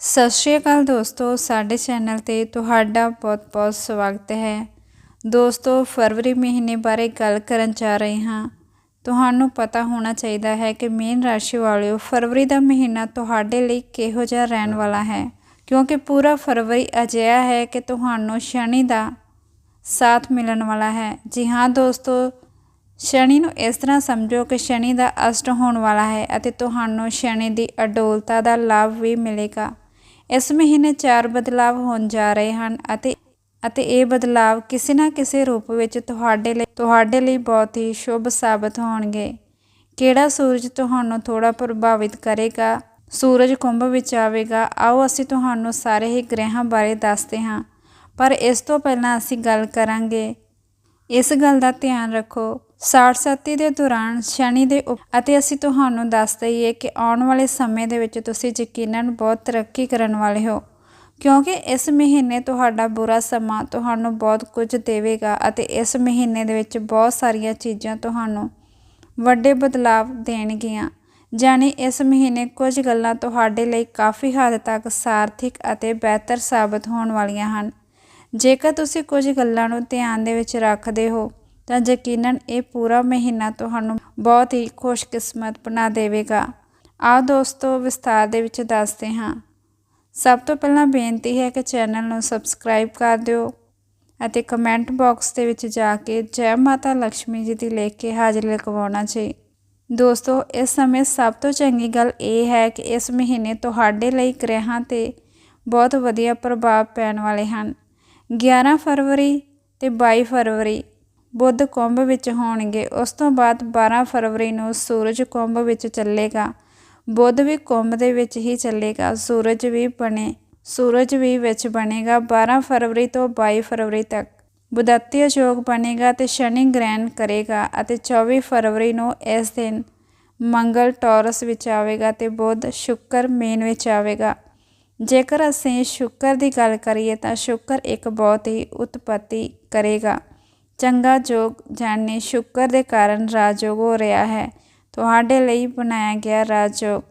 ਸਤਿ ਸ਼੍ਰੀ ਅਕਾਲ ਦੋਸਤੋ, ਸਾਡੇ ਚੈਨਲ ਤੇ ਤੁਹਾਡਾ ਬਹੁਤ-ਬਹੁਤ ਸਵਾਗਤ ਹੈ। ਦੋਸਤੋ, ਫਰਵਰੀ ਮਹੀਨੇ ਬਾਰੇ ਗੱਲ ਕਰਨ ਜਾ ਰਹੇ ਹਾਂ। ਤੁਹਾਨੂੰ ਪਤਾ ਹੋਣਾ ਚਾਹੀਦਾ ਹੈ ਕਿ ਮੀਨ ਰਾਸ਼ੀ ਵਾਲਿਓ ਫਰਵਰੀ ਦਾ ਮਹੀਨਾ ਤੁਹਾਡੇ ਲਈ ਕਿਹੋ ਜਿਹਾ ਰਹਿਣ ਵਾਲਾ ਹੈ। ਕਿਉਂਕਿ ਪੂਰਾ ਫਰਵਰੀ ਅਜਿਹਾ ਹੈ ਕਿ ਤੁਹਾਨੂੰ ਸ਼ਨੀ ਦਾ ਸਾਥ ਮਿਲਣ ਵਾਲਾ ਹੈ। ਜੀ ਹਾਂ ਦੋਸਤੋ, ਸ਼ਨੀ ਨੂੰ ਇਸ ਤਰ੍ਹਾਂ ਸਮਝੋ ਕਿ ਸ਼ਨੀ ਦਾ ਅਸ਼ਟ ਹੋਣ ਵਾਲਾ ਹੈ ਅਤੇ ਤੁਹਾਨੂੰ ਸ਼ਨੀ ਦੀ ਅਡੋਲਤਾ ਦਾ ਲਾਭ ਵੀ ਮਿਲੇਗਾ। ਇਸ ਮਹੀਨੇ ਚਾਰ ਬਦਲਾਵ ਹੋਣ ਜਾ ਰਹੇ ਹਨ ਅਤੇ ਅਤੇ ਇਹ ਬਦਲਾਵ ਕਿਸੇ ਨਾ ਕਿਸੇ ਰੂਪ ਵਿੱਚ ਤੁਹਾਡੇ ਲਈ ਤੁਹਾਡੇ ਲਈ ਬਹੁਤ ਹੀ ਸ਼ੁਭ ਸਾਬਤ ਹੋਣਗੇ। ਕਿਹੜਾ ਸੂਰਜ ਤੁਹਾਨੂੰ ਥੋੜਾ ਪ੍ਰਭਾਵਿਤ ਕਰੇਗਾ? ਸੂਰਜ ਕੁੰਭ ਵਿੱਚ ਆਵੇਗਾ। ਆਓ ਅਸੀਂ ਤੁਹਾਨੂੰ ਸਾਰੇ ਹੀ ਗ੍ਰਹਿਾਂ ਬਾਰੇ ਦੱਸਦੇ ਹਾਂ। ਪਰ ਇਸ ਤੋਂ ਪਹਿਲਾਂ ਅਸੀਂ ਗੱਲ ਕਰਾਂਗੇ। ਇਸ ਗੱਲ ਦਾ ਧਿਆਨ ਰੱਖੋ। ਸਾਠ ਦੇ ਦੌਰਾਨ, ਸ਼ਨੀ ਦੇ ਅਤੇ ਅਸੀਂ ਤੁਹਾਨੂੰ ਦੱਸ ਦਈਏ ਕਿ ਆਉਣ ਵਾਲੇ ਸਮੇਂ ਦੇ ਵਿੱਚ ਤੁਸੀਂ ਯਕੀਨਨ ਬਹੁਤ ਤਰੱਕੀ ਕਰਨ ਵਾਲੇ ਹੋ, ਕਿਉਂਕਿ ਇਸ ਮਹੀਨੇ ਤੁਹਾਡਾ ਬੁਰਾ ਸਮਾਂ ਤੁਹਾਨੂੰ ਬਹੁਤ ਕੁਝ ਦੇਵੇਗਾ ਅਤੇ ਇਸ ਮਹੀਨੇ ਦੇ ਵਿੱਚ ਬਹੁਤ ਸਾਰੀਆਂ ਚੀਜ਼ਾਂ ਤੁਹਾਨੂੰ ਵੱਡੇ ਬਦਲਾਅ ਦੇਣਗੀਆਂ। ਜਾਨੀ ਇਸ ਮਹੀਨੇ ਕੁਝ ਗੱਲਾਂ ਤੁਹਾਡੇ ਲਈ ਕਾਫੀ ਹੱਦ ਤੱਕ ਸਾਰਥਿਕ ਅਤੇ ਬਿਹਤਰ ਸਾਬਤ ਹੋਣ ਵਾਲੀਆਂ ਹਨ। ਜੇਕਰ ਤੁਸੀਂ ਕੁਝ ਗੱਲਾਂ ਨੂੰ ਧਿਆਨ ਦੇ ਵਿੱਚ ਰੱਖਦੇ ਹੋ ਤਾਂ ਯਕੀਨਨ ਇਹ ਪੂਰਾ ਮਹੀਨਾ ਤੁਹਾਨੂੰ ਬਹੁਤ ਹੀ ਖੁਸ਼ਕਿਸਮਤ ਬਣਾ ਦੇਵੇਗਾ। ਆਓ ਦੋਸਤੋ ਵਿਸਤਾਰ ਦੇ ਵਿੱਚ ਦੱਸਦੇ ਹਾਂ। ਸਭ ਤੋਂ ਪਹਿਲਾਂ ਬੇਨਤੀ ਹੈ ਕਿ ਚੈਨਲ ਨੂੰ ਸਬਸਕ੍ਰਾਈਬ ਕਰ ਦਿਓ ਅਤੇ ਕਮੈਂਟ ਬਾਕਸ ਦੇ ਵਿੱਚ ਜਾ ਕੇ ਜੈ ਮਾਤਾ ਲక్ష్ਮੀ ਜੀ ਦੀ ਲਿਖ ਕੇ ਹਾਜ਼ਰੀ ਲਗਵਾਉਣਾ ਚਾਹੀ ਦੋਸਤੋ ਇਸ ਸਮੇਂ ਸਭ ਤੋਂ ਚੰਗੀ ਗੱਲ ਇਹ ਹੈ ਕਿ ਇਸ ਮਹੀਨੇ ਤੁਹਾਡੇ ਲਈ ਗ੍ਰਹਿਾਂ ਤੇ ਬਹੁਤ ਵਧੀਆ ਪ੍ਰਭਾਵ ਪੈਣ ਵਾਲੇ ਹਨ। 11 ਫਰਵਰੀ ਤੇ 22 ਫਰਵਰੀ ਬੁੱਧ ਕੁੰਭ ਵਿੱਚ ਹੋਣਗੇ। ਉਸ ਤੋਂ ਬਾਅਦ 12 ਫਰਵਰੀ ਨੂੰ ਸੂਰਜ ਕੁੰਭ ਵਿੱਚ ਚੱਲੇਗਾ। ਬੁੱਧ ਵੀ ਕੁੰਭ ਦੇ ਵਿੱਚ ਹੀ ਚੱਲੇਗਾ। ਸੂਰਜ ਵੀ ਬਣੇ, ਸੂਰਜ ਵੀ ਵਿੱਚ ਬਣੇਗਾ 12 ਫਰਵਰੀ ਤੋਂ 22 ਫਰਵਰੀ ਤੱਕ। ਬੁਧਤੀय ਯੋਗ ਬਣੇਗਾ ਤੇ ਸ਼ਨੀ ਗ੍ਰਹਿਣ ਕਰੇਗਾ ਅਤੇ 24 ਫਰਵਰੀ ਨੂੰ ਇਸ ਦਿਨ ਮੰਗਲ ਟੌਰਸ ਵਿੱਚ ਆਵੇਗਾ ਤੇ ਬੁੱਧ ਸ਼ੁੱਕਰ ਮੇਨ ਵਿੱਚ ਆਵੇਗਾ। ਜੇਕਰ ਅਸੀਂ ਸ਼ੁੱਕਰ ਦੀ ਗੱਲ ਕਰੀਏ ਤਾਂ ਸ਼ੁੱਕਰ ਇੱਕ ਬਹੁਤ ਹੀ ਉਤਪਤੀ ਕਰੇਗਾ। ਚੰਗਾ ਯੋਗ ਜਾਣੇ ਸ਼ੁਕਰ ਦੇ ਕਾਰਨ ਰਾਜਯੋਗ ਹੋ ਰਿਹਾ ਹੈ। ਤੁਹਾਡੇ ਲਈ ਬਣਾਇਆ ਗਿਆ ਰਾਜਯੋਗ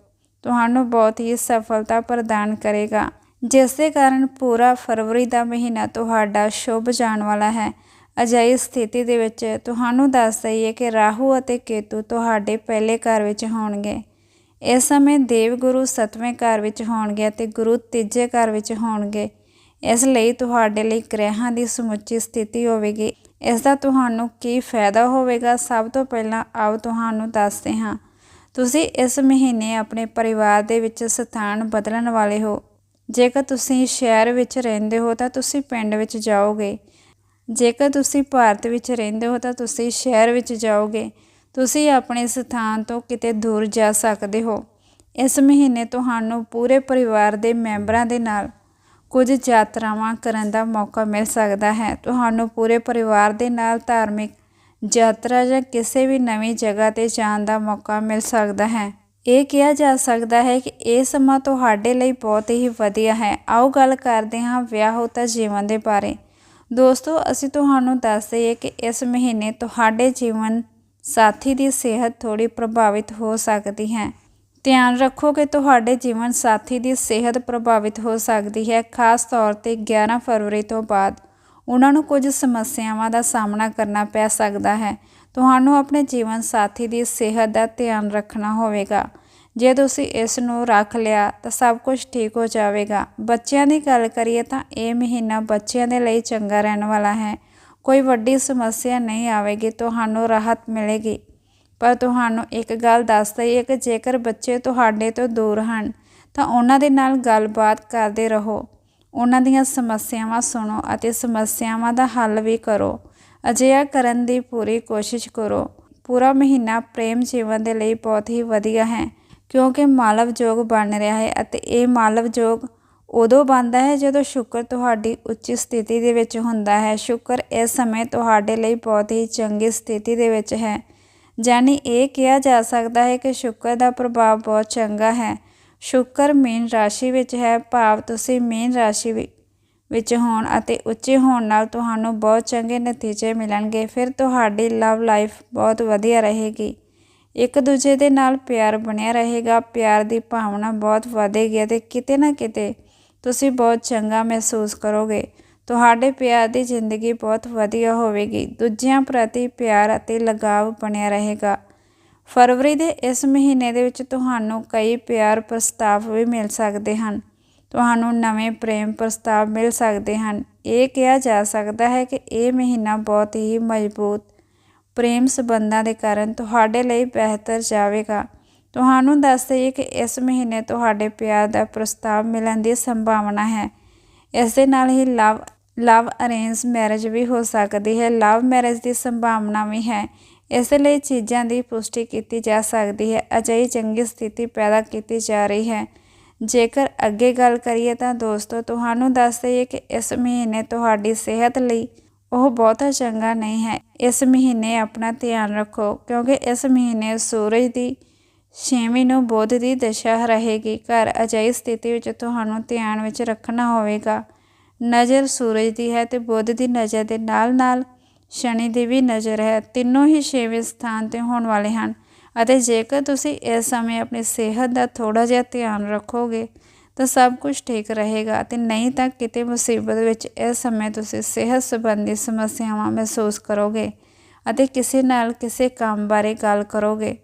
ਤੁਹਾਨੂੰ ਬਹੁਤ ਹੀ ਸਫਲਤਾ ਪ੍ਰਦਾਨ ਕਰੇਗਾ। ਜਿਸ ਦੇ ਕਾਰਨ ਪੂਰਾ ਫਰਵਰੀ ਦਾ ਮਹੀਨਾ ਤੁਹਾਡਾ ਸ਼ੁਭ ਜਾਣ ਵਾਲਾ ਹੈ। ਅਜਿਹੀ ਸਥਿਤੀ ਦੇ ਵਿੱਚ ਤੁਹਾਨੂੰ ਦੱਸ ਦਈਏ ਕਿ ਰਾਹੂ ਅਤੇ ਕੇਤੂ ਤੁਹਾਡੇ ਪਹਿਲੇ ਘਰ ਵਿੱਚ ਹੋਣਗੇ। ਇਸ ਸਮੇਂ ਦੇਵ ਗੁਰੂ ਸਤਵੇਂ ਘਰ ਵਿੱਚ ਹੋਣਗੇ ਅਤੇ ਗੁਰੂ ਤੀਜੇ ਘਰ ਵਿੱਚ ਹੋਣਗੇ। ਇਸ ਲਈ ਤੁਹਾਡੇ ਲਈ ਗ੍ਰਹਿਾਂ ਦੀ ਸਮੁੱਚੀ ਸਥਿਤੀ ਹੋਵੇਗੀ। ਇਸ ਦਾ ਤੁਹਾਨੂੰ ਕੀ ਫਾਇਦਾ ਹੋਵੇਗਾ? ਸਭ ਤੋਂ ਪਹਿਲਾਂ ਆਓ ਤੁਹਾਨੂੰ ਦੱਸਦੇ ਹਾਂ। ਤੁਸੀਂ ਇਸ ਮਹੀਨੇ ਆਪਣੇ ਪਰਿਵਾਰ ਦੇ ਵਿੱਚ ਸਥਾਨ ਬਦਲਣ ਵਾਲੇ ਹੋ। ਜੇਕਰ ਤੁਸੀਂ ਸ਼ਹਿਰ ਵਿੱਚ ਰਹਿੰਦੇ ਹੋ ਤਾਂ ਤੁਸੀਂ ਪਿੰਡ ਵਿੱਚ ਜਾਓਗੇ। ਜੇਕਰ ਤੁਸੀਂ ਭਾਰਤ ਵਿੱਚ ਰਹਿੰਦੇ ਹੋ ਤਾਂ ਤੁਸੀਂ ਸ਼ਹਿਰ ਵਿੱਚ ਜਾਓਗੇ। ਤੁਸੀਂ ਆਪਣੇ ਸਥਾਨ ਤੋਂ ਕਿਤੇ ਦੂਰ ਜਾ ਸਕਦੇ ਹੋ। ਇਸ ਮਹੀਨੇ ਤੁਹਾਨੂੰ ਪੂਰੇ ਪਰਿਵਾਰ ਦੇ ਮੈਂਬਰਾਂ ਦੇ ਨਾਲ ਕੁਝ ਯਾਤਰਾਵਾਂ ਕਰਨ ਦਾ ਮੌਕਾ ਮਿਲ ਸਕਦਾ ਹੈ। ਤੁਹਾਨੂੰ ਪੂਰੇ ਪਰਿਵਾਰ ਦੇ ਨਾਲ ਧਾਰਮਿਕ ਯਾਤਰਾ ਜਾਂ ਕਿਸੇ ਵੀ ਨਵੀਂ ਜਗ੍ਹਾ ਤੇ ਜਾਣ ਦਾ ਮੌਕਾ ਮਿਲ ਸਕਦਾ ਹੈ। ਇਹ ਕਿਹਾ ਜਾ ਸਕਦਾ ਹੈ ਕਿ ਇਹ ਸਮਾਂ ਤੁਹਾਡੇ ਲਈ ਬਹੁਤ ਹੀ ਵਧੀਆ ਹੈ। ਆਓ ਗੱਲ ਕਰਦੇ ਹਾਂ ਵਿਆਹ ਵਿਆਹੋਤਾ ਜੀਵਨ ਦੇ ਬਾਰੇ। ਦੋਸਤੋ, ਅਸੀਂ ਤੁਹਾਨੂੰ ਦੱਸ ਦਈਏ ਕਿ ਇਸ ਮਹੀਨੇ ਤੁਹਾਡੇ ਜੀਵਨ ਸਾਥੀ ਦੀ ਸਿਹਤ ਥੋੜੀ ਪ੍ਰਭਾਵਿਤ ਹੋ ਸਕਦੀ ਹੈ। ਧਿਆਨ ਰੱਖੋ ਕਿ ਤੁਹਾਡੇ ਜੀਵਨ ਸਾਥੀ ਦੀ ਸਿਹਤ ਪ੍ਰਭਾਵਿਤ ਹੋ ਸਕਦੀ ਹੈ। ਖਾਸ ਤੌਰ ਤੇ 11 ਫਰਵਰੀ ਤੋਂ ਬਾਅਦ ਉਹਨਾਂ ਨੂੰ ਕੁਝ ਸਮੱਸਿਆਵਾਂ ਦਾ ਸਾਹਮਣਾ ਕਰਨਾ ਪੈ ਸਕਦਾ ਹੈ। ਤੁਹਾਨੂੰ ਆਪਣੇ ਜੀਵਨ ਸਾਥੀ ਦੀ ਸਿਹਤ ਦਾ ਧਿਆਨ ਰੱਖਣਾ ਹੋਵੇਗਾ। ਜੇ ਤੁਸੀਂ ਇਸ ਨੂੰ ਰੱਖ ਲਿਆ, ਤਾਂ ਸਭ ਕੁਝ ਠੀਕ ਹੋ ਜਾਵੇਗਾ। ਬੱਚਿਆਂ ਦੀ ਗੱਲ ਕਰੀਏ ਤਾਂ ਇਹ ਮਹੀਨਾ ਬੱਚਿਆਂ ਦੇ ਲਈ ਚੰਗਾ ਰਹਿਣ ਵਾਲਾ ਹੈ। ਕੋਈ ਵੱਡੀ ਸਮੱਸਿਆ ਨਹੀਂ ਆਵੇਗੀ, ਤੁਹਾਨੂੰ ਰਾਹਤ ਮਿਲੇਗੀ। ਪਰ ਤੁਹਾਨੂੰ ਇੱਕ ਗੱਲ ਦੱਸ ਦਈਏ ਕਿ ਜੇਕਰ ਬੱਚੇ ਤੁਹਾਡੇ ਤੋਂ ਦੂਰ ਹਨ, ਤਾਂ ਉਹਨਾਂ ਦੇ ਨਾਲ ਗੱਲਬਾਤ ਕਰਦੇ ਰਹੋ। ਉਹਨਾਂ ਦੀਆਂ ਸਮੱਸਿਆਵਾਂ ਸੁਣੋ ਅਤੇ ਸਮੱਸਿਆਵਾਂ ਦਾ ਹੱਲ ਵੀ ਕਰੋ। ਅਜਿਹਾ ਕਰਨ ਦੀ ਪੂਰੀ ਕੋਸ਼ਿਸ਼ ਕਰੋ। ਪੂਰਾ ਮਹੀਨਾ ਪ੍ਰੇਮ ਜੀਵਨ ਦੇ ਲਈ ਬਹੁਤ ਹੀ ਵਧੀਆ ਹੈ, ਕਿਉਂਕਿ ਮਾਲਵ ਜੋਗ ਬਣ ਰਿਹਾ ਹੈ ਅਤੇ ਇਹ ਮਾਲਵ ਜੋਗ ਉਦੋਂ ਬਣਦਾ ਹੈ ਜਦੋਂ ਸ਼ੁਕਰ ਤੁਹਾਡੀ ਉੱਚ ਸਥਿਤੀ ਦੇ ਵਿੱਚ ਹੁੰਦਾ ਹੈ। ਸ਼ੁਕਰ ਇਸ ਸਮੇਂ ਤੁਹਾਡੇ ਲਈ ਬਹੁਤ ਹੀ ਚੰਗੀ ਸਥਿਤੀ ਦੇ ਵਿੱਚ ਹੈ। ਯਾਨੀ ਇਹ ਕਿਹਾ ਜਾ ਸਕਦਾ ਹੈ ਕਿ ਸ਼ੁਕਰ ਦਾ ਪ੍ਰਭਾਵ ਬਹੁਤ ਚੰਗਾ ਹੈ। ਸ਼ੁਕਰ ਮੀਨ ਰਾਸ਼ੀ ਵਿੱਚ ਹੈ, ਭਾਵ ਤੁਸੀਂ ਮੀਨ ਰਾਸ਼ੀ ਵਿੱਚ ਹੋਣ ਅਤੇ ਉੱਚੇ ਹੋਣ ਨਾਲ ਤੁਹਾਨੂੰ ਬਹੁਤ ਚੰਗੇ ਨਤੀਜੇ ਮਿਲਣਗੇ। ਫਿਰ ਤੁਹਾਡੀ ਲਵ ਲਾਈਫ ਬਹੁਤ ਵਧੀਆ ਰਹੇਗੀ। ਇੱਕ ਦੂਜੇ ਦੇ ਨਾਲ ਪਿਆਰ ਬਣਿਆ ਰਹੇਗਾ। ਪਿਆਰ ਦੀ ਭਾਵਨਾ ਬਹੁਤ ਵਧੇਗੀ ਅਤੇ ਕਿਤੇ ਨਾ ਕਿਤੇ ਤੁਸੀਂ ਬਹੁਤ ਚੰਗਾ ਮਹਿਸੂਸ ਕਰੋਗੇ। ਤੁਹਾਡੇ ਪਿਆਰ ਦੀ ਜ਼ਿੰਦਗੀ ਬਹੁਤ ਵਧੀਆ ਹੋਵੇਗੀ। ਦੂਜਿਆਂ ਪ੍ਰਤੀ ਪਿਆਰ ਅਤੇ ਲਗਾਵ ਬਣਿਆ ਰਹੇਗਾ। ਫਰਵਰੀ ਦੇ ਇਸ ਮਹੀਨੇ ਦੇ ਵਿੱਚ ਤੁਹਾਨੂੰ ਕਈ ਪਿਆਰ ਪ੍ਰਸਤਾਵ ਵੀ ਮਿਲ ਸਕਦੇ ਹਨ। ਤੁਹਾਨੂੰ ਨਵੇਂ ਪ੍ਰੇਮ ਪ੍ਰਸਤਾਵ ਮਿਲ ਸਕਦੇ ਹਨ। ਇਹ ਕਿਹਾ ਜਾ ਸਕਦਾ ਹੈ ਕਿ ਇਹ ਮਹੀਨਾ ਬਹੁਤ ਹੀ ਮਜ਼ਬੂਤ ਪ੍ਰੇਮ ਸਬੰਧਾਂ ਦੇ ਕਾਰਨ ਤੁਹਾਡੇ ਲਈ ਬਿਹਤਰ ਜਾਵੇਗਾ। ਤੁਹਾਨੂੰ ਦੱਸ ਦਈਏ ਕਿ ਇਸ ਮਹੀਨੇ ਤੁਹਾਡੇ ਪਿਆਰ ਦਾ ਪ੍ਰਸਤਾਵ ਮਿਲਣ ਦੀ ਸੰਭਾਵਨਾ ਹੈ। ਇਸ ਦੇ ਨਾਲ ਹੀ ਲਵ ਲਵ ਅਰੇਂਜ ਮੈਰਿਜ ਵੀ ਹੋ ਸਕਦੀ ਹੈ। ਲਵ ਮੈਰਿਜ ਦੀ ਸੰਭਾਵਨਾ ਵੀ ਹੈ। ਇਸ ਲਈ ਚੀਜ਼ਾਂ ਦੀ ਪੁਸ਼ਟੀ ਕੀਤੀ ਜਾ ਸਕਦੀ ਹੈ। ਅਜਿਹੀ ਚੰਗੀ ਸਥਿਤੀ ਪੈਦਾ ਕੀਤੀ ਜਾ ਰਹੀ ਹੈ। ਜੇਕਰ ਅੱਗੇ ਗੱਲ ਕਰੀਏ ਤਾਂ ਦੋਸਤੋ, ਤੁਹਾਨੂੰ ਦੱਸ ਦਈਏ ਕਿ ਇਸ ਮਹੀਨੇ ਤੁਹਾਡੀ ਸਿਹਤ ਲਈ ਉਹ ਬਹੁਤਾ ਚੰਗਾ ਨਹੀਂ ਹੈ। ਇਸ ਮਹੀਨੇ ਆਪਣਾ ਧਿਆਨ ਰੱਖੋ, ਕਿਉਂਕਿ ਇਸ ਮਹੀਨੇ ਸੂਰਜ ਦੀ ਛੇਵੀਂ ਨੂੰ ਬੁੱਧ ਦੀ ਦਸ਼ਾ ਰਹੇਗੀ। ਘਰ ਅਜਿਹੀ ਸਥਿਤੀ ਵਿੱਚ ਤੁਹਾਨੂੰ ਧਿਆਨ ਵਿੱਚ ਰੱਖਣਾ ਹੋਵੇਗਾ। ਨਜ਼ਰ ਸੂਰਜ ਦੀ ਹੈ ਤੇ ਬੁੱਧ ਦੀ ਨਜ਼ਰ ਦੇ ਨਾਲ-ਨਾਲ ਸ਼ਨੀ ਦੀ ਵੀ ਨਜ਼ਰ ਹੈ। ਤਿੰਨੋਂ ਹੀ ਛੇਵੇਂ ਸਥਾਨ ਤੇ ਹੋਣ ਵਾਲੇ ਹਨ ਅਤੇ ਜੇਕਰ ਤੁਸੀਂ ਇਸ ਸਮੇਂ ਆਪਣੀ ਸਿਹਤ ਦਾ ਥੋੜਾ ਜਿਹਾ ਧਿਆਨ ਰੱਖੋਗੇ ਤਾਂ ਸਭ ਕੁਝ ਠੀਕ ਰਹੇਗਾ ਤੇ ਨਹੀਂ ਤਾਂ ਕਿਤੇ ਮੁਸੀਬਤ ਵਿੱਚ ਇਸ ਸਮੇਂ ਤੁਸੀਂ ਸਿਹਤ ਸੰਬੰਧੀ ਸਮੱਸਿਆਵਾਂ ਮਹਿਸੂਸ ਕਰੋਗੇ ਅਤੇ ਕਿਸੇ ਨਾਲ ਕਿਸੇ ਕੰਮ ਬਾਰੇ ਗੱਲ ਕਰੋਗੇ।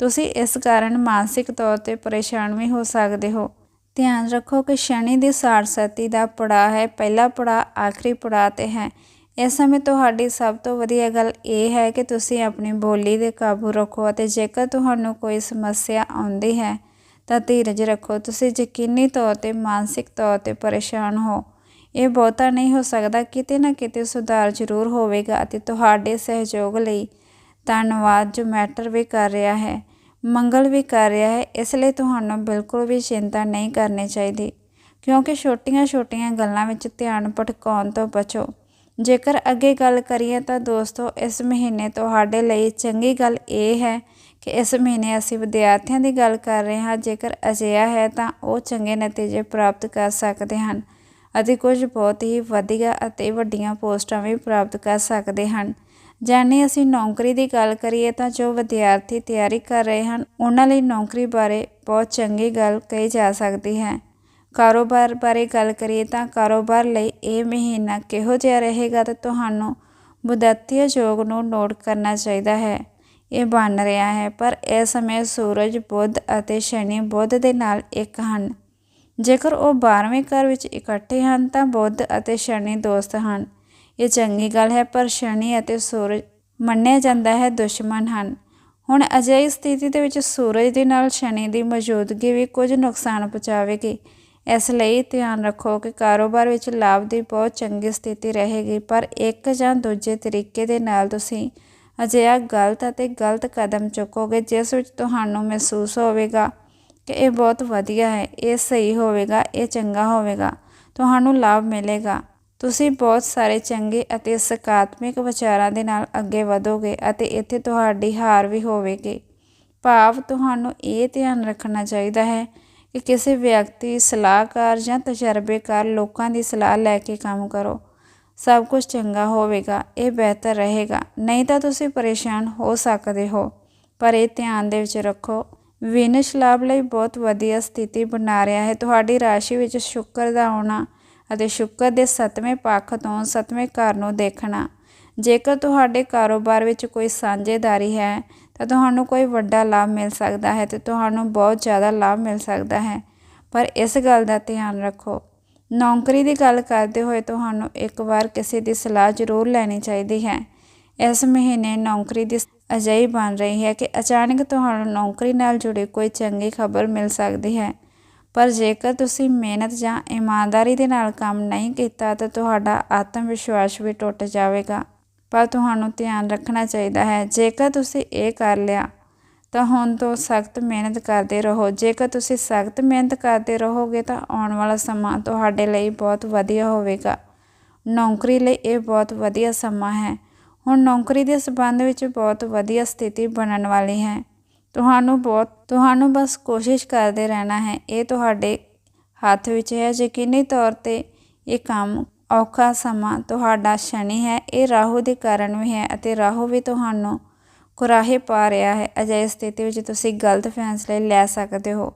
ਤੁਸੀਂ ਇਸ ਕਾਰਨ ਮਾਨਸਿਕ ਤੌਰ ਤੇ ਪਰੇਸ਼ਾਨ ਵੀ ਹੋ ਸਕਦੇ ਹੋ। ਧਿਆਨ ਰੱਖੋ ਕਿ ਸ਼ਨੀ ਦੀ ਸਾਰਸਤੀ ਦਾ ਪੜਾਅ ਹੈ। ਪਹਿਲਾ ਪੜਾਅ, ਆਖਰੀ ਪੜਾਅ ਤੇ ਹੈ। ਇਸ ਸਮੇਂ ਤੁਹਾਡੀ ਸਭ ਤੋਂ ਵਧੀਆ ਗੱਲ ਇਹ ਹੈ ਕਿ ਤੁਸੀਂ ਆਪਣੀ ਬੋਲੀ ਦੇ ਕਾਬੂ ਰੱਖੋ ਅਤੇ ਜੇਕਰ ਤੁਹਾਨੂੰ ਕੋਈ ਸਮੱਸਿਆ ਆਉਂਦੀ ਹੈ ਤਾਂ ਧੀਰਜ ਰੱਖੋ। ਤੁਸੀਂ ਯਕੀਨੀ ਤੌਰ ਤੇ, ਮਾਨਸਿਕ ਤੌਰ ਤੇ ਪਰੇਸ਼ਾਨ ਹੋ। ਇਹ ਬਹੁਤਾ ਨਹੀਂ ਹੋ ਸਕਦਾ ਕਿਤੇ ਨਾ ਕਿਤੇ ਸੁਧਾਰ ਜ਼ਰੂਰ ਹੋਵੇਗਾ ਅਤੇ ਤੁਹਾਡੇ ਸਹਿਯੋਗ ਲਈ ਧੰਨਵਾਦ ਜੋ ਮੈਟਰ ਵੀ ਕਰ ਰਿਹਾ ਹੈ। ਮੰਗਲ ਵੀ ਕਰ ਰਿਹਾ ਹੈ, ਇਸ ਲਈ ਤੁਹਾਨੂੰ ਬਿਲਕੁਲ ਵੀ ਚਿੰਤਾ ਨਹੀਂ ਕਰਨੀ ਚਾਹੀਦੀ। ਕਿਉਂਕਿ ਛੋਟੀਆਂ-ਛੋਟੀਆਂ ਗੱਲਾਂ ਵਿੱਚ ਧਿਆਨ ਭਟਕਾਉਣ ਤੋਂ ਬਚੋ। ਜੇਕਰ ਅੱਗੇ ਗੱਲ ਕਰੀਏ ਤਾਂ ਦੋਸਤੋ, ਇਸ ਮਹੀਨੇ ਤੁਹਾਡੇ ਲਈ ਚੰਗੀ ਗੱਲ ਇਹ ਹੈ ਕਿ ਇਸ ਮਹੀਨੇ ਅਸੀਂ ਵਿਦਿਆਰਥੀਆਂ ਦੀ ਗੱਲ ਕਰ ਰਹੇ ਹਾਂ। ਜੇਕਰ ਅਜਿਹਾ ਹੈ ਤਾਂ ਉਹ ਚੰਗੇ ਨਤੀਜੇ ਪ੍ਰਾਪਤ ਕਰ ਸਕਦੇ ਹਨ ਅਤੇ ਕੁਝ ਬਹੁਤ ਹੀ ਵਧੀਆ ਅਤੇ ਵੱਡੀਆਂ ਪੋਸਟਾਂ ਵੀ ਪ੍ਰਾਪਤ ਕਰ ਸਕਦੇ ਹਨ। ਜਾਨੇ ਅਸੀਂ ਨੌਕਰੀ ਦੀ ਗੱਲ ਕਰੀਏ ਤਾਂ ਜੋ ਵਿਦਿਆਰਥੀ ਤਿਆਰੀ ਕਰ ਰਹੇ ਹਨ, ਉਹਨਾਂ ਲਈ ਨੌਕਰੀ ਬਾਰੇ ਬਹੁਤ ਚੰਗੀ ਗੱਲ ਕਹੀ ਜਾ ਸਕਦੀ ਹੈ। ਕਾਰੋਬਾਰ ਬਾਰੇ ਗੱਲ ਕਰੀਏ ਤਾਂ ਕਾਰੋਬਾਰ ਲਈ ਇਹ ਮਹੀਨਾ ਕਿਹੋ ਜਿਹਾ ਰਹੇਗਾ ਤਾਂ ਤੁਹਾਨੂੰ ਬੁੱਧਤੀय ਯੋਗ ਨੂੰ ਨੋਟ ਕਰਨਾ ਚਾਹੀਦਾ ਹੈ। ਇਹ ਬਣ ਰਿਹਾ ਹੈ, ਪਰ ਇਸ ਸਮੇਂ ਸੂਰਜ, ਬੁੱਧ ਅਤੇ ਸ਼ਨੀ ਬੁੱਧ ਦੇ ਨਾਲ ਇੱਕ ਹਨ। ਜੇਕਰ ਉਹ 12ਵੇਂ ਘਰ ਵਿੱਚ ਇਕੱਠੇ ਹਨ ਤਾਂ ਬੁੱਧ ਅਤੇ ਸ਼ਨੀ ਦੋਸਤ ਹਨ। ਇਹ ਚੰਗੀ ਗੱਲ ਹੈ, ਪਰ ਸ਼ਨੀ ਅਤੇ ਸੂਰਜ ਮੰਨਿਆ ਜਾਂਦਾ ਹੈ, ਦੁਸ਼ਮਣ ਹਨ। ਹੁਣ ਅਜਿਹੀ ਸਥਿਤੀ ਦੇ ਵਿੱਚ ਸੂਰਜ ਦੇ ਨਾਲ ਸ਼ਨੀ ਦੀ ਮੌਜੂਦਗੀ ਵੀ ਕੁਝ ਨੁਕਸਾਨ ਪਹੁੰਚਾਵੇਗੀ। ਇਸ ਲਈ ਧਿਆਨ ਰੱਖੋ ਕਿ ਕਾਰੋਬਾਰ ਵਿੱਚ ਲਾਭ ਦੀ ਬਹੁਤ ਚੰਗੀ ਸਥਿਤੀ ਰਹੇਗੀ, ਪਰ ਇੱਕ ਜਾਂ ਦੂਜੇ ਤਰੀਕੇ ਦੇ ਨਾਲ ਤੁਸੀਂ ਅਜਿਹਾ ਗਲਤ ਅਤੇ ਗਲਤ ਕਦਮ ਚੁੱਕੋਗੇ, ਜਿਸ ਵਿੱਚ ਤੁਹਾਨੂੰ ਮਹਿਸੂਸ ਹੋਵੇਗਾ ਕਿ ਇਹ ਬਹੁਤ ਵਧੀਆ ਹੈ, ਇਹ ਸਹੀ ਹੋਵੇਗਾ, ਇਹ ਚੰਗਾ ਹੋਵੇਗਾ, ਤੁਹਾਨੂੰ ਲਾਭ ਮਿਲੇਗਾ। ਤੁਸੀਂ ਬਹੁਤ ਸਾਰੇ ਚੰਗੇ ਅਤੇ ਸਕਾਰਾਤਮਕ ਵਿਚਾਰਾਂ ਦੇ ਨਾਲ ਅੱਗੇ ਵਧੋਗੇ ਅਤੇ ਇੱਥੇ ਤੁਹਾਡੀ ਹਾਰ ਵੀ ਹੋਵੇਗੀ। ਭਾਵ ਤੁਹਾਨੂੰ ਇਹ ਧਿਆਨ ਰੱਖਣਾ ਚਾਹੀਦਾ ਹੈ ਕਿ ਕਿਸੇ ਵਿਅਕਤੀ, ਸਲਾਹਕਾਰ ਜਾਂ ਤਜਰਬੇਕਾਰ ਲੋਕਾਂ ਦੀ ਸਲਾਹ ਲੈ ਕੇ ਕੰਮ ਕਰੋ। ਸਭ ਕੁਝ ਚੰਗਾ ਹੋਵੇਗਾ, ਇਹ ਬਿਹਤਰ ਰਹੇਗਾ। ਨਹੀਂ ਤਾਂ ਤੁਸੀਂ ਪਰੇਸ਼ਾਨ ਹੋ ਸਕਦੇ ਹੋ, ਪਰ ਇਹ ਧਿਆਨ ਦੇ ਵਿੱਚ ਰੱਖੋ। ਵੀਨਸ ਲਾਭ ਲਈ ਬਹੁਤ ਵਧੀਆ ਸਥਿਤੀ ਬਣਾ ਰਿਹਾ ਹੈ। ਤੁਹਾਡੀ ਰਾਸ਼ੀ ਵਿੱਚ ਸ਼ੁੱਕਰ ਦਾ ਆਉਣਾ ਅਤੇ ਸ਼ੁੱਕਰ ਦੇ 7ਵੇਂ ਪੱਖ ਤੋਂ 7ਵੇਂ ਘਰ ਨੂੰ ਦੇਖਣਾ। ਜੇਕਰ ਤੁਹਾਡੇ ਕਾਰੋਬਾਰ ਵਿੱਚ ਕੋਈ ਸਾਂਝੇਦਾਰੀ ਹੈ, ਤਾਂ ਤੁਹਾਨੂੰ ਕੋਈ ਵੱਡਾ ਲਾਭ ਮਿਲ ਸਕਦਾ ਹੈ ਤੇ ਤੁਹਾਨੂੰ ਬਹੁਤ ਜ਼ਿਆਦਾ ਲਾਭ ਮਿਲ ਸਕਦਾ ਹੈ। ਪਰ ਇਸ ਗੱਲ ਦਾ ਧਿਆਨ ਰੱਖੋ। ਨੌਕਰੀ ਦੀ ਗੱਲ ਕਰਦੇ ਹੋਏ ਤੁਹਾਨੂੰ ਇੱਕ ਵਾਰ ਕਿਸੇ ਦੀ ਸਲਾਹ ਜ਼ਰੂਰ ਲੈਣੀ ਚਾਹੀਦੀ ਹੈ। ਇਸ ਮਹੀਨੇ ਨੌਕਰੀ ਦੀ ਅਜਿਹੀ ਬਣ ਰਹੀ ਹੈ ਕਿ ਅਚਾਨਕ ਤੁਹਾਨੂੰ ਨੌਕਰੀ ਨਾਲ ਜੁੜੀ ਕੋਈ ਚੰਗੀ ਖਬਰ ਮਿਲ ਸਕਦੀ ਹੈ। ਪਰ ਜੇਕਰ ਤੁਸੀਂ ਮਿਹਨਤ ਜਾਂ ਇਮਾਨਦਾਰੀ ਦੇ ਨਾਲ ਕੰਮ ਨਹੀਂ ਕੀਤਾ ਤਾਂ ਤੁਹਾਡਾ ਆਤਮ ਵਿਸ਼ਵਾਸ ਵੀ ਟੁੱਟ ਜਾਵੇਗਾ। ਪਰ ਤੁਹਾਨੂੰ ਧਿਆਨ ਰੱਖਣਾ ਚਾਹੀਦਾ ਹੈ, ਜੇਕਰ ਤੁਸੀਂ ਇਹ ਕਰ ਲਿਆ, ਤਾਂ ਹੁਣ ਤੋਂ ਸਖਤ ਮਿਹਨਤ ਕਰਦੇ ਰਹੋ। ਜੇਕਰ ਤੁਸੀਂ ਸਖਤ ਮਿਹਨਤ ਕਰਦੇ ਰਹੋਗੇ, ਤਾਂ ਆਉਣ ਵਾਲਾ ਸਮਾਂ ਤੁਹਾਡੇ ਲਈ ਬਹੁਤ ਵਧੀਆ ਹੋਵੇਗਾ। ਨੌਕਰੀ ਲਈ ਇਹ ਬਹੁਤ ਵਧੀਆ ਸਮਾਂ ਹੈ। ਹੁਣ ਨੌਕਰੀ ਦੇ ਸਬੰਧ ਵਿੱਚ ਬਹੁਤ ਵਧੀਆ ਸਥਿਤੀ ਬਣਨ ਵਾਲੀ ਹੈ। ਤੁਹਾਨੂੰ ਬਹੁਤ, ਤੁਹਾਨੂੰ ਬਸ ਕੋਸ਼ਿਸ਼ ਕਰਦੇ ਰਹਿਣਾ ਹੈ। ਇਹ ਤੁਹਾਡੇ ਹੱਥ ਵਿੱਚ ਹੈ। ਯਕੀਨੀ ਤੌਰ ਤੇ ਇਹ ਕੰਮ ਔਖਾ ਸਮਾਂ ਤੁਹਾਡਾ ਸ਼ਨੀ ਹੈ। ਇਹ ਰਾਹੂ ਦੇ ਕਾਰਨ ਵੀ ਹੈ ਅਤੇ ਰਾਹੂ ਵੀ ਤੁਹਾਨੂੰ ਕੁਰਾਹੇ ਪਾ ਰਿਹਾ ਹੈ। ਅਜਿਹੀ ਸਥਿਤੀ ਵਿੱਚ ਤੁਸੀਂ ਗਲਤ ਫੈਸਲੇ ਲੈ ਸਕਦੇ ਹੋ।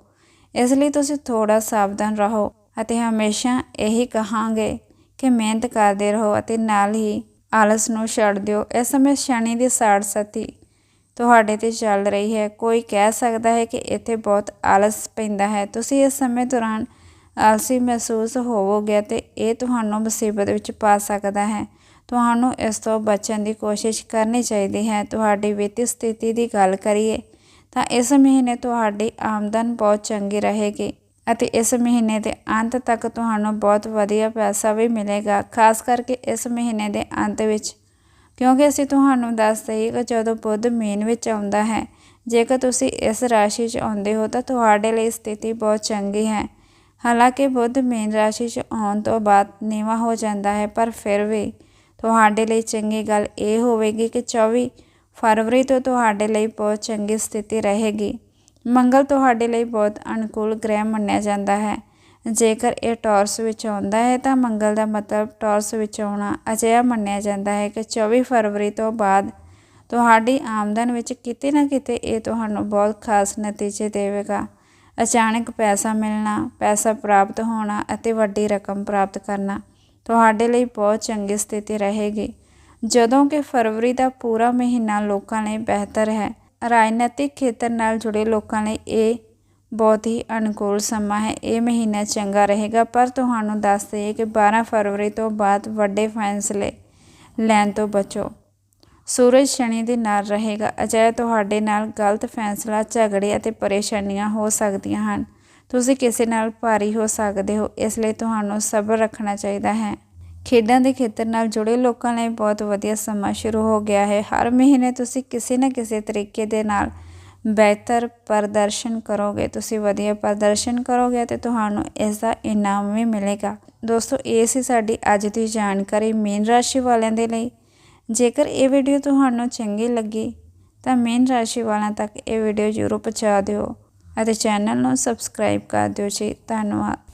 ਇਸ ਲਈ ਤੁਸੀਂ ਥੋੜਾ ਸਾਵਧਾਨ ਰਹੋ ਅਤੇ ਹਮੇਸ਼ਾ ਇਹੀ ਕਹਾਂਗੇ ਕਿ ਮਿਹਨਤ ਕਰਦੇ ਰਹੋ ਅਤੇ ਨਾਲ ਹੀ ਆਲਸ ਨੂੰ ਛੱਡ ਦਿਓ। ਇਸ ਸਮੇਂ ਸ਼ਨੀ ਦੀ ਸਾੜ ਸਤੀ ਤੁਹਾਡੇ ਤੇ ਚੱਲ ਰਹੀ ਹੈ। ਕੋਈ ਕਹਿ ਸਕਦਾ ਹੈ ਕਿ ਇੱਥੇ ਬਹੁਤ ਆਲਸ ਪੈਂਦਾ ਹੈ। ਤੁਸੀਂ ਇਸ ਸਮੇਂ ਦੌਰਾਨ ਆਲਸੀ ਮਹਿਸੂਸ ਹੋਵੋਗੇ ਤੇ ਇਹ ਤੁਹਾਨੂੰ ਮੁਸੀਬਤ ਵਿੱਚ ਪਾ ਸਕਦਾ ਹੈ। ਤੁਹਾਨੂੰ ਇਸ ਤੋਂ ਬਚਣ ਦੀ ਕੋਸ਼ਿਸ਼ ਕਰਨੀ ਚਾਹੀਦੀ ਹੈ। ਤੁਹਾਡੀ ਵਿੱਤੀ ਸਥਿਤੀ ਦੀ ਗੱਲ ਕਰੀਏ ਤਾਂ ਇਸ ਮਹੀਨੇ ਤੁਹਾਡੀ ਆਮਦਨ ਬਹੁਤ ਚੰਗੀ ਰਹੇਗੀ ਅਤੇ ਇਸ ਮਹੀਨੇ ਦੇ ਅੰਤ ਤੱਕ ਤੁਹਾਨੂੰ ਬਹੁਤ ਵਧੀਆ ਪੈਸਾ ਵੀ ਮਿਲੇਗਾ। ਖਾਸ ਕਰਕੇ ਇਸ ਮਹੀਨੇ ਦੇ ਅੰਤ ਵਿੱਚ ਕਿਉਂਕਿ ਅਸੀਂ ਤੁਹਾਨੂੰ ਦੱਸ ਦਈਏ ਕਿ ਜਦੋਂ ਬੁੱਧ ਮੀਨ ਵਿੱਚ ਆਉਂਦਾ ਹੈ, ਜੇਕਰ ਤੁਸੀਂ ਇਸ ਰਾਸ਼ੀ 'ਚ ਆਉਂਦੇ ਹੋ ਤਾਂ ਤੁਹਾਡੇ ਲਈ ਸਥਿਤੀ ਬਹੁਤ ਚੰਗੀ ਹੈ। ਹਾਲਾਂਕਿ ਬੁੱਧ ਮੀਨ ਰਾਸ਼ੀ 'ਚ ਆਉਣ ਤੋਂ ਬਾਅਦ ਨੀਵਾ ਹੋ ਜਾਂਦਾ ਹੈ, ਪਰ ਫਿਰ ਵੀ ਤੁਹਾਡੇ ਲਈ ਚੰਗੀ ਗੱਲ ਇਹ ਹੋਵੇਗੀ ਕਿ 24 ਫਰਵਰੀ ਤੋਂ ਤੁਹਾਡੇ ਲਈ ਬਹੁਤ ਚੰਗੀ ਸਥਿਤੀ ਰਹੇਗੀ। ਮੰਗਲ ਤੁਹਾਡੇ ਲਈ ਬਹੁਤ ਅਨੁਕੂਲ ਗ੍ਰਹਿ ਮੰਨਿਆ ਜਾਂਦਾ ਹੈ। ਜੇਕਰ ਇਹ ਟੌਰਸ ਵਿੱਚ ਆਉਂਦਾ ਹੈ ਤਾਂ ਮੰਗਲ ਦਾ ਮਤਲਬ ਟੌਰਸ ਵਿੱਚ ਆਉਣਾ ਅਜਿਹਾ ਮੰਨਿਆ ਜਾਂਦਾ ਹੈ ਕਿ 24 ਫਰਵਰੀ ਤੋਂ ਬਾਅਦ ਤੁਹਾਡੀ ਆਮਦਨ ਵਿੱਚ ਕਿਤੇ ਨਾ ਕਿਤੇ ਇਹ ਤੁਹਾਨੂੰ ਬਹੁਤ ਖਾਸ ਨਤੀਜੇ ਦੇਵੇਗਾ। ਅਚਾਨਕ ਪੈਸਾ ਮਿਲਣਾ, ਪੈਸਾ ਪ੍ਰਾਪਤ ਹੋਣਾ ਅਤੇ ਵੱਡੀ ਰਕਮ ਪ੍ਰਾਪਤ ਕਰਨਾ ਤੁਹਾਡੇ ਲਈ ਬਹੁਤ ਚੰਗੀ ਸਥਿਤੀ ਰਹੇਗੀ। ਜਦੋਂ ਕਿ ਫਰਵਰੀ ਦਾ ਪੂਰਾ ਮਹੀਨਾ ਲੋਕਾਂ ਲਈ ਬਿਹਤਰ ਹੈ। ਰਾਜਨੀਤਿਕ ਖੇਤਰ ਨਾਲ ਜੁੜੇ ਲੋਕਾਂ ਲਈ ਇਹ ਬਹੁਤ ਹੀ ਅਨੁਕੂਲ ਸਮਾਂ ਹੈ, ਇਹ ਮਹੀਨਾ ਚੰਗਾ ਰਹੇਗਾ, ਪਰ ਤੁਹਾਨੂੰ ਦੱਸ ਦਈਏ ਕਿ 12 ਫਰਵਰੀ ਤੋਂ ਬਾਅਦ ਵੱਡੇ ਫੈਸਲੇ ਲੈਣ ਤੋਂ ਬਚੋ। ਸੂਰਜ ਸ਼ਨੀ ਦੇ ਨਾਲ ਰਹੇਗਾ, ਅਜਿਹਾ ਤੁਹਾਡੇ ਨਾਲ ਗਲਤ ਫੈਸਲਾ, ਝਗੜੇ ਅਤੇ ਪਰੇਸ਼ਾਨੀਆਂ ਹੋ ਸਕਦੀਆਂ ਹਨ। ਤੁਸੀਂ ਕਿਸੇ ਨਾਲ ਭਾਰੀ ਹੋ ਸਕਦੇ ਹੋ, ਇਸ ਲਈ ਤੁਹਾਨੂੰ ਸਬਰ ਰੱਖਣਾ ਚਾਹੀਦਾ ਹੈ। ਖੇਡਾਂ ਦੇ ਖੇਤਰ ਨਾਲ ਜੁੜੇ ਲੋਕਾਂ ਲਈ ਬਹੁਤ ਵਧੀਆ ਸਮਾਂ ਸ਼ੁਰੂ ਹੋ ਗਿਆ ਹੈ। ਹਰ ਮਹੀਨੇ ਤੁਸੀਂ ਕਿਸੇ ਨਾ ਕਿਸੇ ਤਰੀਕੇ ਦੇ ਨਾਲ ਬਿਹਤਰ ਪ੍ਰਦਰਸ਼ਨ ਕਰੋਗੇ, ਤੁਸੀਂ ਵਧੀਆ ਪ੍ਰਦਰਸ਼ਨ ਕਰੋਗੇ ਤੇ ਤੁਹਾਨੂੰ ਇਸ ਦਾ ਇਨਾਮ ਵੀ ਮਿਲੇਗਾ। ਦੋਸਤੋ, ਇਹ ਸੀ ਸਾਡੀ ਅੱਜ ਦੀ ਜਾਣਕਾਰੀ ਮੀਨ ਰਾਸ਼ੀ ਵਾਲਿਆਂ ਦੇ ਲਈ। ਜੇਕਰ ਇਹ ਵੀਡੀਓ ਤੁਹਾਨੂੰ ਚੰਗੀ ਲੱਗੀ, ਤਾਂ ਮੀਨ ਰਾਸ਼ੀ ਵਾਲਿਆਂ ਤੱਕ ਇਹ ਵੀਡੀਓ ਜ਼ਰੂਰ ਪਹੁੰਚਾ ਦਿਓ ਅਤੇ ਚੈਨਲ ਨੂੰ ਸਬਸਕ੍ਰਾਈਬ ਕਰ ਦਿਓ ਜੀ। ਧੰਨਵਾਦ।